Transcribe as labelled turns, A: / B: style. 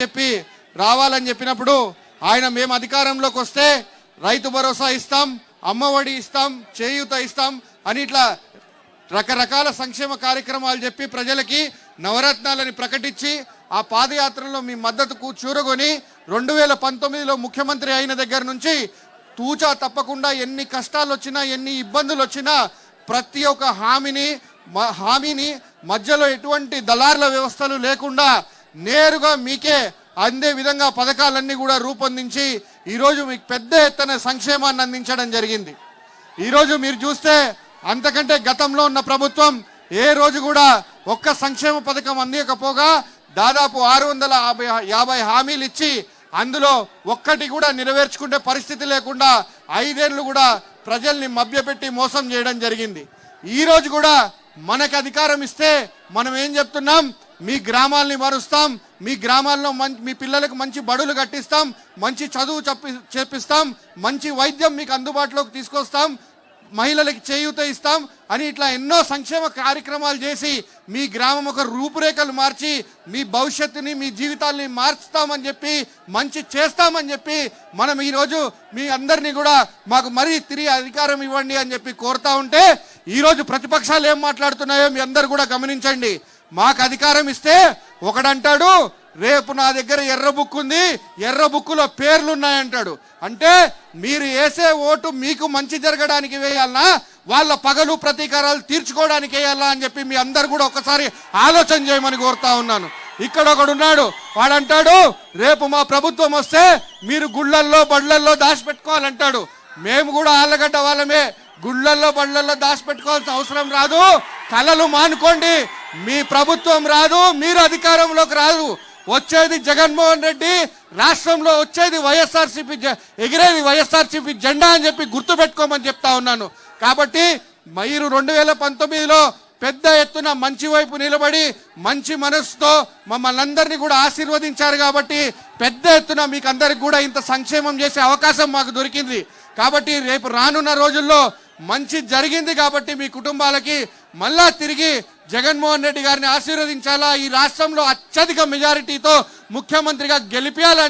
A: చెప్పి రావాలని చెప్పినప్పుడు ఆయన మేము అధికారంలోకి వస్తే రైతు భరోసా ఇస్తాం అమ్మఒడి ఇస్తాం చేయూత ఇస్తాం అని ఇట్లా రకరకాల సంక్షేమ కార్యక్రమాలు చెప్పి ప్రజలకి నవరత్నాలని ప్రకటించి ఆ పాదయాత్రలో మీ మద్దతుకు చూరగొని రెండు వేల పంతొమ్మిదిలో ముఖ్యమంత్రి అయిన దగ్గర నుంచి తూచా తప్పకుండా ఎన్ని కష్టాలు వచ్చినా ఎన్ని ఇబ్బందులు వచ్చినా ప్రతి ఒక్క హామీని మ- హామీని మధ్యలో ఎటువంటి దళారుల వ్యవస్థలు లేకుండా నేరుగా మీకే అందే విధంగా పథకాలన్నీ కూడా రూపొందించి ఈరోజు మీకు పెద్ద ఎత్తున సంక్షేమాన్ని అందించడం జరిగింది. ఈరోజు మీరు చూస్తే అంతకంటే గతంలో ఉన్న ప్రభుత్వం ఏ రోజు కూడా ఒక్క సంక్షేమ పథకం అందించకపోగా దాదాపు ఆరు వందల యాభై యాభై హామీలు ఇచ్చి అందులో ఒక్కటి కూడా నెరవేర్చుకుంటే పరిస్థితి లేకుండా ఐదేళ్ళు కూడా ప్రజల్ని మభ్యపెట్టి మోసం చేయడం జరిగింది. ఈరోజు కూడా మనకు అధికారం ఇస్తే మనం ఏం చెప్తున్నాం? మీ గ్రామాల్ని మరుస్తాం మీ గ్రామాల్లో మంచి మీ పిల్లలకు మంచి బడులు కట్టిస్తాం మంచి చదువు చెప్పి చేపిస్తాం మంచి వైద్యం మీకు అందుబాటులోకి తీసుకొస్తాం మహిళలకి చేయూత ఇస్తాం అని ఇట్లా ఎన్నో సంక్షేమ కార్యక్రమాలు చేసి మీ గ్రామం ఒక రూపురేఖలు మార్చి మీ భవిష్యత్తుని మీ జీవితాల్ని మార్చుతామని చెప్పి మంచి చేస్తామని చెప్పి మనం ఈరోజు మీ అందరినీ కూడా మాకు మరీ తిరిగి అధికారం ఇవ్వండి అని చెప్పి కోరుతా ఉంటే ఈరోజు ప్రతిపక్షాలు ఏం మాట్లాడుతున్నాయో మీ అందరు కూడా గమనించండి. మాకు అధికారం ఇస్తే ఒకడంటాడు రేపు నా దగ్గర ఎర్ర బుక్ ఉంది ఎర్ర బుక్కులో పేర్లు ఉన్నాయంటాడు అంటే మీరు వేసే ఓటు మీకు మంచి జరగడానికి వేయాలనా? వాళ్ళ పగలు ప్రతీకారాలు తీర్చుకోవడానికి వేయాలా అని చెప్పి మీ అందరు కూడా ఒకసారి ఆలోచన చేయమని కోరుతా ఉన్నాను. ఇక్కడ ఒకడున్నాడు వాడంటాడు రేపు మా ప్రభుత్వం వస్తే మీరు గుళ్ళల్లో బళ్ళల్లో దాచిపెట్టుకోవాలంటాడు. మేము కూడా ఆళ్ళగడ్డ వాళ్ళమే గుళ్ళల్లో బళ్ళల్లో దాచిపెట్టుకోవాల్సిన అవసరం రాదు. కలలు మానుకోండి మీ ప్రభుత్వం రాదు మీరు అధికారంలోకి రాదు. వచ్చేది జగన్మోహన్ రెడ్డి రాష్ట్రంలో వచ్చేది వైఎస్ఆర్సీపీ ఎగిరేది వైఎస్ఆర్సీపీ జెండా అని చెప్పి గుర్తుపెట్టుకోమని చెప్తా ఉన్నాను. కాబట్టి మీరు రెండు వేల పంతొమ్మిదిలో పెద్ద ఎత్తున మంచి వైపు నిలబడి మంచి మనసుతో మమ్మల్ని అందరినీ కూడా ఆశీర్వదించారు కాబట్టి పెద్ద ఎత్తున మీకు అందరికి కూడా ఇంత సంక్షేమం చేసే అవకాశం మాకు దొరికింది. కాబట్టి రేపు రానున్న రోజుల్లో మంచి జరిగింది కాబట్టి మీ కుటుంబాలకి మళ్ళా తిరిగి జగన్మోహన్ రెడ్డి గారిని ఆశీర్వదించాలా? ఈ రాష్ట్రంలో అత్యధిక మెజారిటీతో ముఖ్యమంత్రిగా గెలిపించాలని